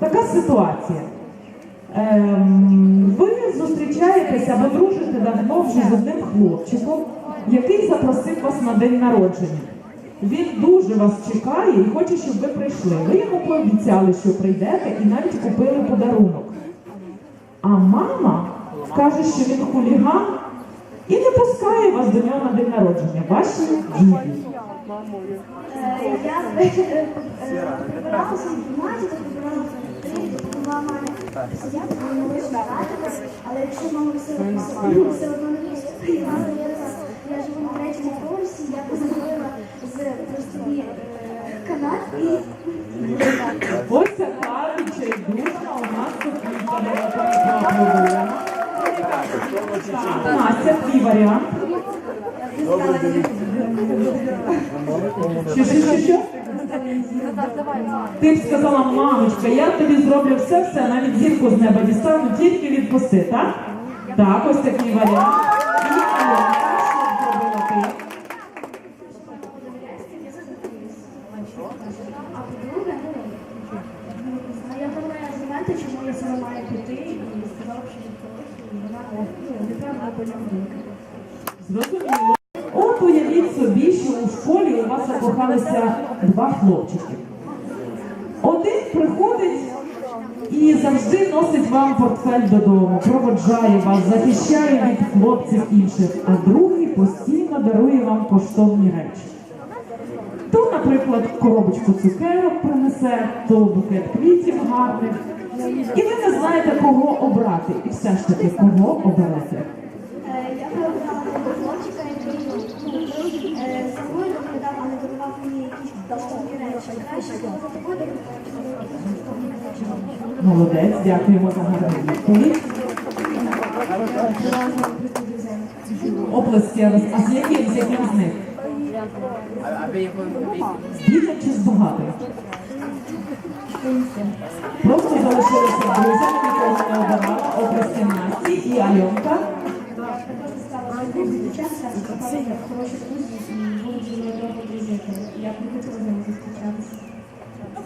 така ситуація. Ем, ви зустрічаєтеся або дружите давно вже з одним хлопчиком, який запросив вас на день народження. Він дуже вас чекає і хоче, щоб ви прийшли. Ви йому пообіцяли, що прийдете, і навіть купили подарунок. А мама каже, що він хуліган і не пускає вас до нього на день народження. Ваші дії. Е, Я е, е, прибиралася в кімнаті, то прибирала то була мама не могли збиратися, але якщо мама все одно все одно не пустила, я живу на третьому поверсі, я позабила з простині канат і Ось така відчайдушна у нас. Що, що, що, що? Ти б сказала, мамочка, я тобі зроблю все, все, навіть зірку з неба дістану, тільки відпусти, так? Так, ось такий варіант. А я думаю, аргументи, чому я саме маю піти, і сказала, що не вона ну, неправильно поняла. Зрозуміло. Уявіть собі, що у школі у вас закохалися два хлопчики. Один приходить і завжди носить вам портфель додому, проводжає вас, захищає від хлопців інших, а другий постійно дарує вам коштовні речі. То, наприклад, коробочку цукерок принесе, то букет квітів гарних. І ви не знаєте, кого обрати. І все ж таки, кого оберете. Молодець, дякуємо за гарну відповідь. Оплески, а з яким, з яким з них? З чи з багатим? Просто залишилися друзями, нікого не обирала, оплески Насті і Альонка. В хороші друзі і будуть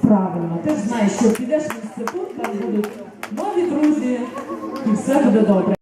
Правильно, ти ж знаєш, що підеш в інститут, там будуть нові друзі, і все буде добре.